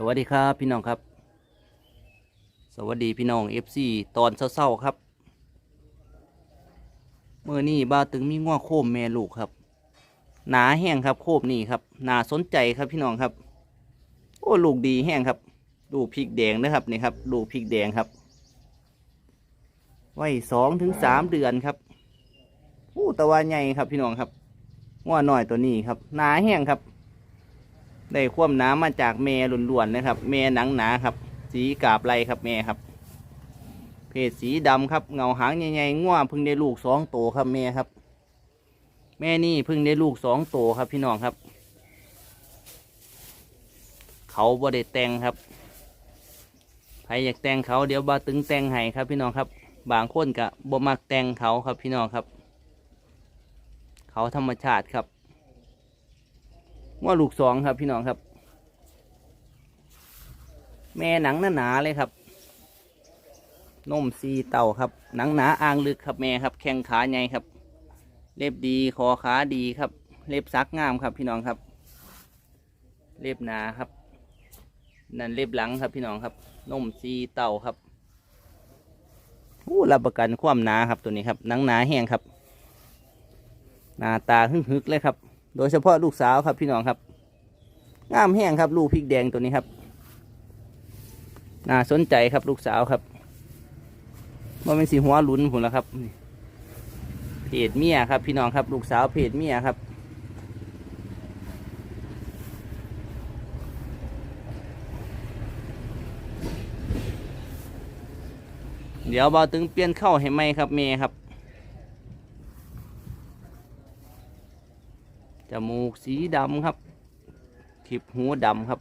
สวัสดีครับพี่น้องครับ สวัสดีพี่น้องเอฟซีตอนเศร้าๆครับเมื่อนี้บ้าตึงมีง้อโคมแม่ลูกครับ หนาแห้งครับโคมนี่ครับหนาสนใจครับพี่น้องครับ โอ้ลูกดีแห้งครับลูกพริกแดงนะครับนี่ครับลูกพริกแดงครับ ไว้สองถึงสามเดือนครับโอ้ตะวันใหญ่ครับพี่น้องครับง้อหน่อยตัวนี้ครับหนาแห้งครับ ได้ความหนามาจากแม่ล้วนๆนะครับแม่หนังหนาครับ สีกาบไรครับแม่ครับ เพศสีดำครับ เงาหางใหญ่ๆง่วเพิ่งได้ลูกสองโตวครับแม่ครับ แม่นี่พิ่งได้ลูกสองโตวครับพี่น้องครับ เขาบ่ได้แต่งครับใครอยากแต่งเขาเดี๋ยวบาตึงแต่งให้ครับพี่น้องครับ บางคนกะบ่มักแต่งเขาครับพี่น้องครับ เขาธรรมชาติครับ ว่าลูกสองครับพี่น้องครับ แม่หนังหนาๆเลยครับนมซีเต่าครับ หนังหนาอ่างลึกครับแม่ครับ แข้งขาใหญ่ครับ เล็บดีคอขาดีครับ เล็บซักงามครับพี่น้องครับ เล็บหนาครับ นั่นเล็บหลังครับพี่น้องครับนมซีเต่าครับอู้รับประกันความหนาครับตัวนี้ครับหนังหนาแห้งครับ หน้าตาหึกๆเลยครับ โดยเฉพาะลูกสาวครับพี่น้องครับงามแห้งครับ ลูกพริกแดงตัวนี้ครับ น่าสนใจครับลูกสาวครับว่าเป็นสีหัวลุนผมแล้วครับเพจเมียครับ พี่น้องครับ ลูกสาวเพจเมียครับเดี๋ยวบาตึงเปลี่ยนเข้าให้ไหมครับเมย์ครับ จมูกสีดำครับขีบหูดำครับ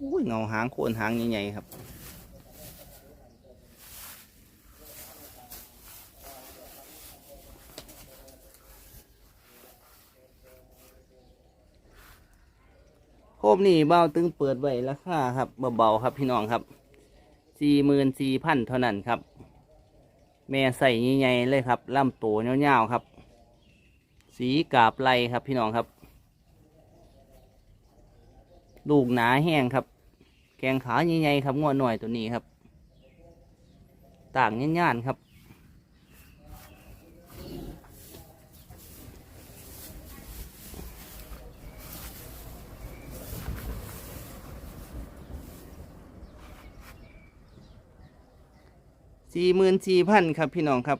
อุ้ยเงาหางโคนหางใหญ่ๆครับ คมนี่เบ้าตึงเปิดไว้ราคาครับเบาๆครับพี่น้องครับสี่หมื่นสี่พันเท่านั้นครับ แม่ใส่ใหญ่ๆเลยครับลำตัวยาวๆครับ สีกาบไรครับพี่น้องครับ ลูกหนาแห้งครับ แกงขาใหญ่ๆครับงวหน่อยตัวนี้ครับ ต่างย่านๆครับ สี่หมื่นสี่พันครับพี่น้องครับ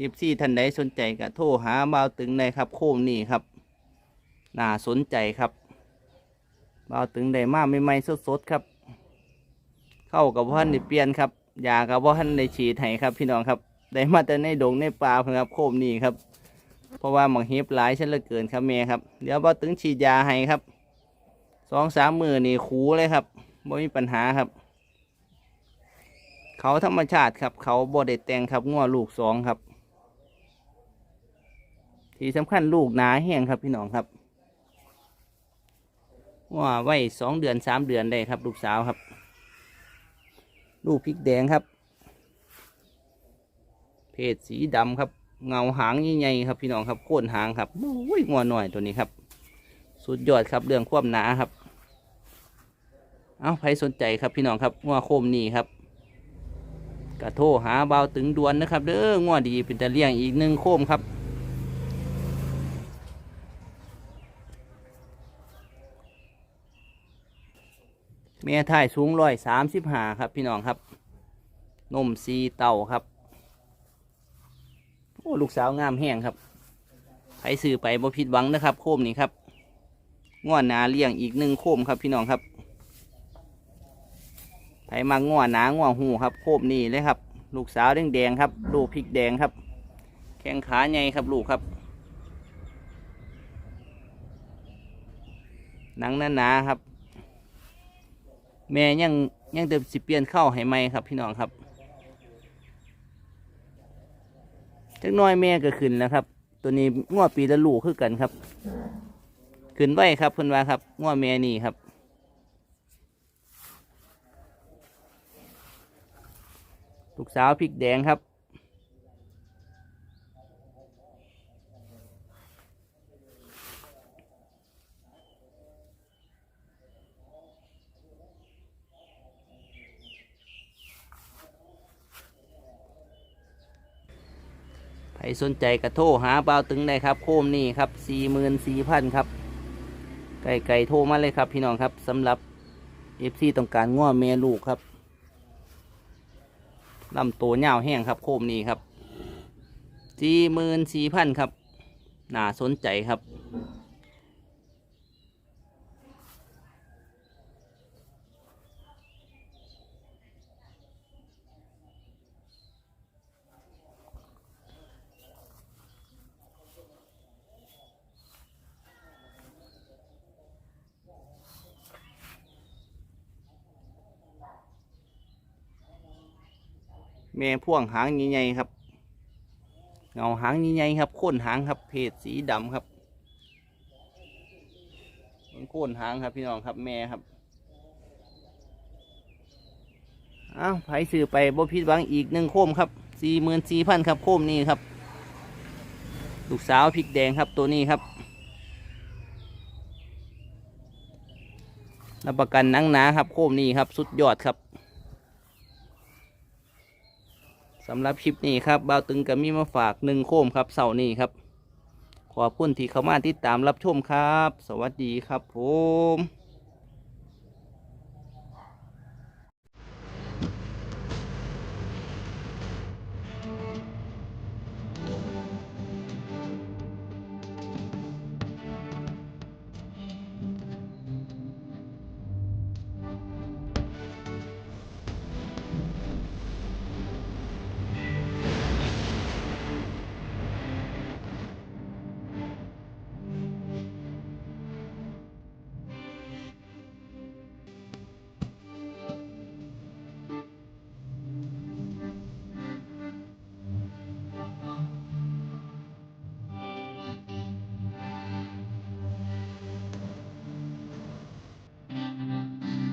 ยิบซี่ท่านใดสนใจก็โทรหาบ่าวตึงได้ครับโคมนี่ครับน่าสนใจครับบ่าวตึงได้มาใหม่ๆสดๆครับ เข้ากับพ่านได้เปลี่ยนครับยากับพ่านได้ฉีดให้ครับ พี่น้องครับได้มาแต่ในดงในป่าครับโคมนี่ครับ เพราะว่าหมองเห็บหลายเช่นเหลือเกินครับเมย์ครับเดี๋ยวบ่าวตึงฉีดยาให้ครับสองสามมือนี่คูเลยครับไม่มีปัญหาครับ เขาธรรมชาติครับ เขาบอดแตงครับงัวลูกสองครับ ที่สำคัญลูกหนาแห้งครับพี่น้องครับว่าไว้สองเดือนสามเดือนได้ครับ ลูกสาวครับ ลูกพริกแดงครับ เพศสีดำครับ เงาหางใหญ่ๆครับ พี่น้องครับโค่นหางครับโอ้ยงัวหน่อยตัวนี้ครับ สุดยอดครับเรื่องความหนาครับ เอาใครสนใจครับพี่น้องครับงัวโคมนี่ครับ กระโทหาเบาตึงดวนนะครับเด้อง้อดีเป็นตะเลี่ยงอีกหนึ่งโคมครับเมียไทยสูงร้อยสามสิบห้าครับพี่น้องครับ นมซีเต่าครับโอ้ลูกสาวงามแห้งครับใครซื้อไปบ่ผิดหวังนะครับ โคมนี้ครับง้อนาเลี้ยงอีกหนึ่งโคมครับพี่น้องครับ ไผมาง่วหนาง่วหูครับ โคบนี่เลยครับ ลูกสาวแดงแดงครับ ลูกพริกแดงครับ แข้งขาใหญ่ครับลูกครับ หนังหนาๆครับ แม่ยังยังเดิมสิเปลี่ยนเข้าให้ไหมครับ พี่น้องครับจักหน้อยแม่ก็ขึ้นแล้วครับ ตัวนี้ง่วปีละลูกคือกันครับ ขึ้นไว้ครับเพิ่นว่าครับง่วแม่นี่ครับ ลูกสาวพริกแดงครับ ใครสนใจกระโทรหาเบาตึงได้ครับ โคมนี่ครับสี่หมื่นสี่พันครับ ไก่ไก่โทรมาเลยครับพี่น้องครับสำหรับเอฟซีต้องการง้อเมลูกครับ ลำตัวเน่าวแห้งครับ โคมนี้ครับสี่หมื่นสี่พันครับน่าสนใจครับ แม่พ่วงหางใหญ่ๆครับ เงาหางใหญ่ๆครับโค่นหางครับเพศสีดำครับเป็นโค่นหางครับพี่น้องครับแม่ครับอ้าวไผซื้อไปบ่ผิดหวังอีกหนึ่งโคมครับสี่หมื่นสี่พันครับโคมนี้ครับลูกสาวพริกแดงครับตัวนี้ครับรับประกันนังหนาครับ โคมนี้ครับ สุดยอดครับ สำหรับคลิปนี้ครับบ่าวตึงก็มีมาฝากหนึ่งโคมครับเสาร์นี้ครับ ขอบคุณที่เข้ามาติดตามรับชมครับ สวัสดีครับผม